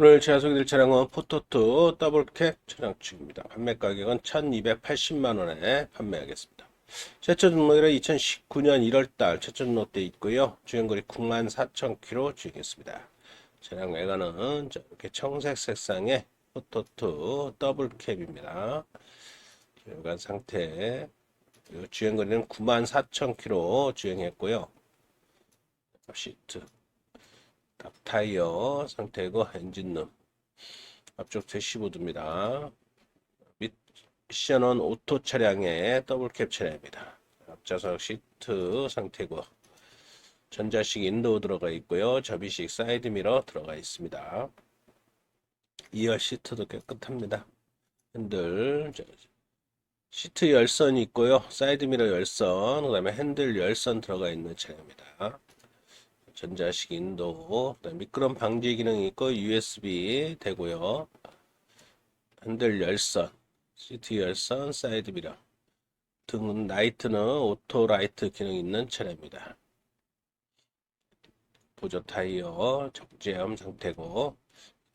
오늘 제가 소개드릴 차량은 포토2 더블캡 차량 측입니다. 판매 가격은 1280만 원에 판매하겠습니다. 최초 등록일은 2019년 1월달 최초 등록돼 있고요. 주행거리 9만 4천 킬로 주행했습니다. 차량 외관은 이렇게 청색 색상의 포토2 더블캡입니다. 외관 상태 주행거리는 9만 4천 킬로 주행했고요. 시트 앞 타이어 상태고 엔진룸 앞쪽 대시보드입니다. 미션은 오토 차량의 더블캡 차량입니다. 앞좌석 시트 상태고 전자식 인도우 들어가 있고요. 접이식 사이드 미러 들어가 있습니다. 2열 시트도 깨끗합니다. 핸들 시트 열선이 있고요. 사이드 미러 열선, 그 다음에 핸들 열선 들어가 있는 차량입니다. 전자식 인도, 미끄럼 방지 기능이 있고 USB 되고요. 핸들 열선, 시트 열선, 사이드 미러. 등 라이트는 오토 라이트 기능 있는 차량입니다. 보조 타이어 적재함 상태고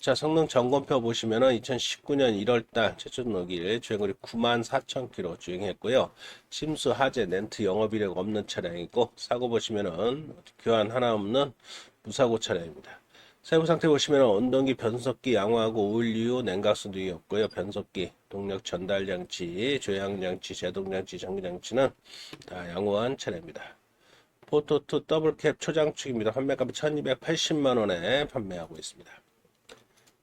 자 성능 점검표 보시면은 2019년 1월달 최초 등록일 주행거리 9만 4천 킬로 주행했고요. 침수 하재 렌트 영업 이력 없는 차량이고 사고 보시면은 교환 하나 없는 무사고 차량입니다. 세부 상태 보시면은 온동기 변속기 양호하고 오일류 냉각수 등이 없고요. 변속기 동력 전달 장치 조향 장치 제동 장치 전기 장치는 다 양호한 차량입니다. 포토2 더블캡 초장축입니다. 판매가는 1280만 원에 판매하고 있습니다.